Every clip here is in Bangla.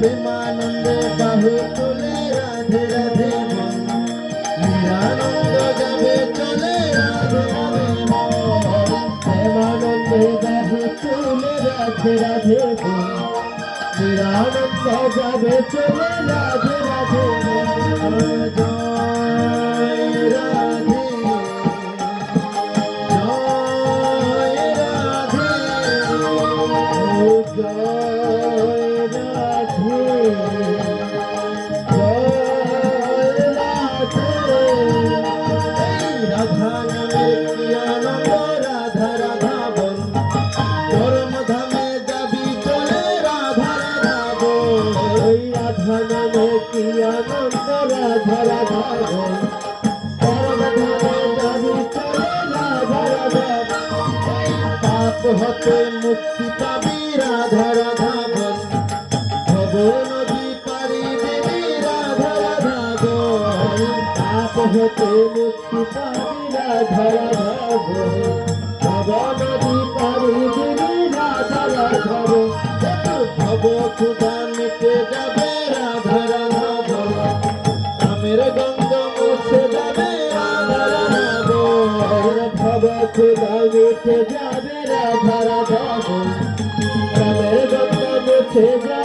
প্রেমানন্দে বাহু তুলে রাধে রাধে নিরানন্দ যাবে চলে রাধে রাধে প্রেমানন্দে বাহু তুলে রাধে রাধে নিরানন্দ যাবে চলে রাধে হতে মুক্তি পাবি রাধা রাধা বল ভব নদী পারি দেবী রাধা রাধা বল পাপ হতে মুক্তি পাবি রাধা রাধা বল ভব নদী পারি দেবী রাধা রাধা বল ভব খুদা মিটে যাবে খোদাও মুছে যাবে রাধা রাধা কালের গঙ্গা মুছে যাবে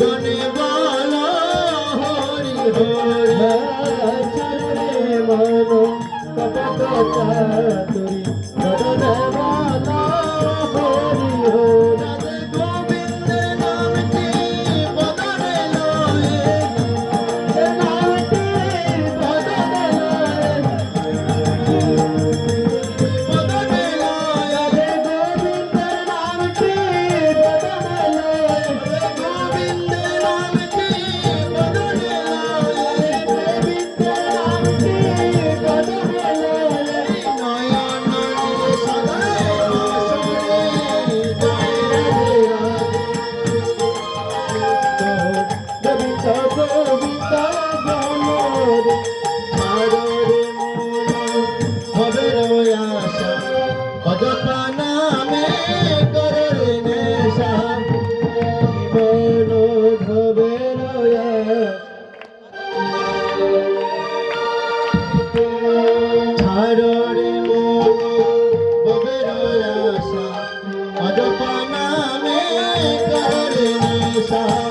চরণে বল হরি হরি। চরণে মন কপট চাতুরি। Thank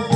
you.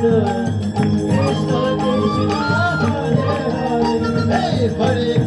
Hey, buddy.